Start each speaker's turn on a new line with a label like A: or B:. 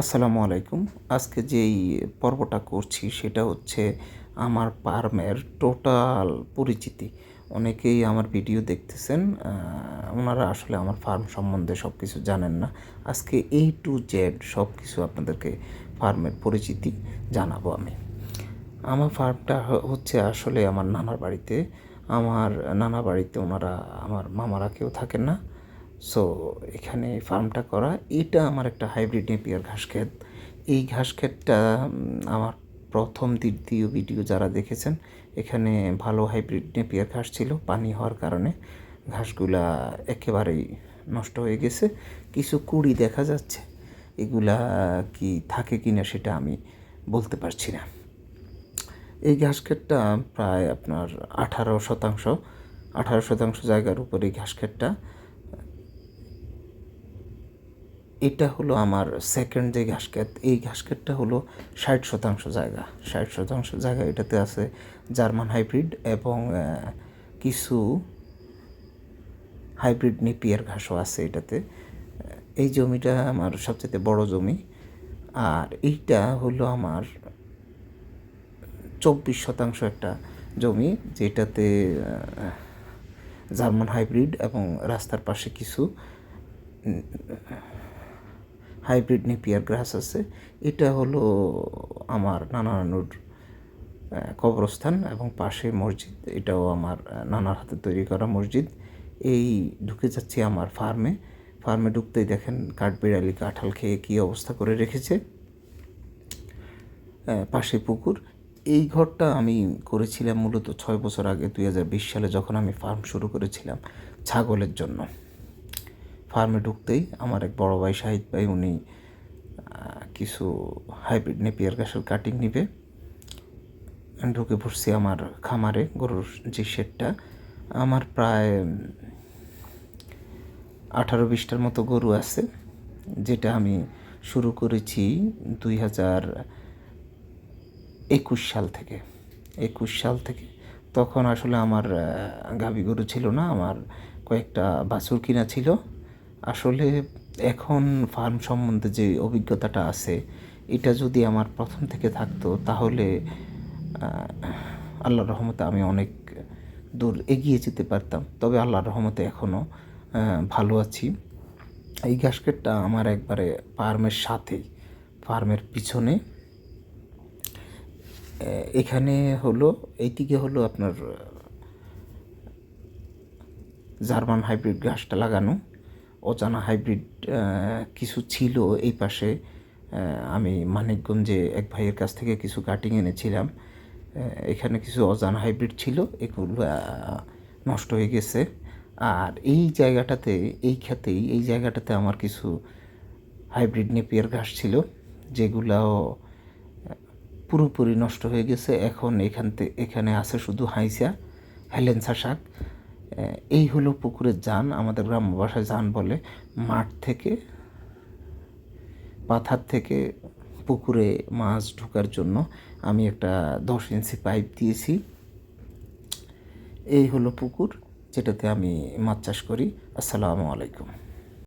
A: আসসালামু আলাইকুম। আজকে যেই পর্বটা করছি সেটা হচ্ছে আমার ফার্মের টোটাল পরিচিতি। অনেকেই আমার ভিডিও দেখতেছেন ওনারা আসলে আমার ফার্ম সম্বন্ধে সব কিছু জানেন না। আজকে এই টু জেড সব কিছু আপনাদেরকে ফার্মের পরিচিতি জানাব আমি। আমার ফার্মটা হচ্ছে আসলে আমার নানার বাড়িতে। আমার নানা বাড়িতে ওনারা, আমার মামারা কেউ থাকেন না। সো এখানে ফার্মটা করা, এটা আমার একটা হাইব্রিড নেপিয়ার ঘাস ক্ষেত এই ঘাস ক্ষেতটা আমার প্রথম দ্বিতীয় ভিডিও যারা দেখেছেন, এখানে ভালো হাইব্রিড নেপিয়ার ঘাস ছিল, পানি হওয়ার কারণে ঘাসগুলা একেবারেই নষ্ট হয়ে গেছে। কিছু কুড়ি দেখা যাচ্ছে, এগুলা কি থাকে কিনা সেটা আমি বলতে পারছি না। এই ঘাস ক্ষেতটা প্রায় আপনার আঠারো শতাংশ আঠারো শতাংশ জায়গার উপর ঘাস ক্ষেতটা এটা হলো আমার সেকেন্ড যে ঘাস ক্ষেত এই ঘাস ক্ষেতটা হলো ষাট শতাংশ জায়গা। ষাট শতাংশ জায়গা এটাতে আছে জার্মান হাইব্রিড এবং কিছু হাইব্রিড নেপিয়ার ঘাসও আছে এটাতে। এই জমিটা আমার সবচেয়ে বড় জমি। আর এইটা হলো আমার চব্বিশ শতাংশ একটা জমি যেটাতে জার্মান হাইব্রিড এবং রাস্তার পাশে কিছু হাইব্রিড নেপিয়ার গ্রাস আছে। এটা হলো আমার নানা নানুর কবরস্থান এবং পাশে মসজিদ। এটাও আমার নানার হাতে তৈরি করা মসজিদ। এই ঢুকে যাচ্ছি আমার ফার্মে। ফার্মে ঢুকতেই দেখেন কাঠবিড়ালি কাঁঠাল খেয়ে কী অবস্থা করে রেখেছে। পাশে পুকুর। এই ঘরটা আমি করেছিলাম মূলত ছয় বছর আগে, দুই হাজার বিশ সালে যখন আমি ফার্ম শুরু করেছিলাম ছাগলের জন্য। ফার্মে ঢুকতেই আমার এক বড় ভাই শাহিদ ভাই, উনি কিছু হাইব্রিড নেপিয়ার গাছের কাটিং নিবে। ঢুকে পড়ছি আমার খামারে গরুর যে শেডটা আমার প্রায় আঠারো বিশটার মতো গরু আছে, যেটা আমি শুরু করেছি দুই হাজার একুশ সাল থেকে। একুশ সাল থেকে। তখন আসলে আমার গাভী গরু ছিল না, আমার কয়েকটা বাছুর কিনা ছিল। আসলে এখন ফার্ম সম্বন্ধে যে অভিজ্ঞতাটা আছে, এটা যদি আমার প্রথম থেকে থাকতো, তাহলে আল্লাহর রহমতে আমি অনেক দূর এগিয়ে যেতে পারতাম। তবে আল্লাহর রহমতে এখনও ভালো আছি। এই গ্যাসকেটটা আমার একবারে ফার্মের সাথেই, ফার্মের পিছনে। এখানে হলো, এইদিকে হলো আপনার, জার্মান হাইব্রিড ঘাসটা লাগানো। অজানা হাইব্রিড কিছু ছিল এই পাশে। আমি মানিকগঞ্জে এক ভাইয়ের কাছ থেকে কিছু কাটিং এনেছিলাম। এখানে কিছু অজানা হাইব্রিড ছিল, এগুলো নষ্ট হয়ে গেছে। আর এই জায়গাটাতে, এই ক্ষেতেই, এই জায়গাটাতে আমার কিছু হাইব্রিড নেপিয়ার ঘাস ছিল, যেগুলাও পুরোপুরি নষ্ট হয়ে গেছে। এখন এখান এখানে আছে শুধু হাইসা হেলেন্সা শাক। এই হলো পুকুরের যান, আমাদের গ্রাম্য ভাষায় জান বলে মাঠ থেকে, পাথার থেকে পুকুরে মাছ ঢোকার জন্য আমি একটা দশ ইঞ্চি পাইপ দিয়েছি। এই হলো পুকুর যেটাতে আমি মাছ চাষ করি। আসসালামু আলাইকুম।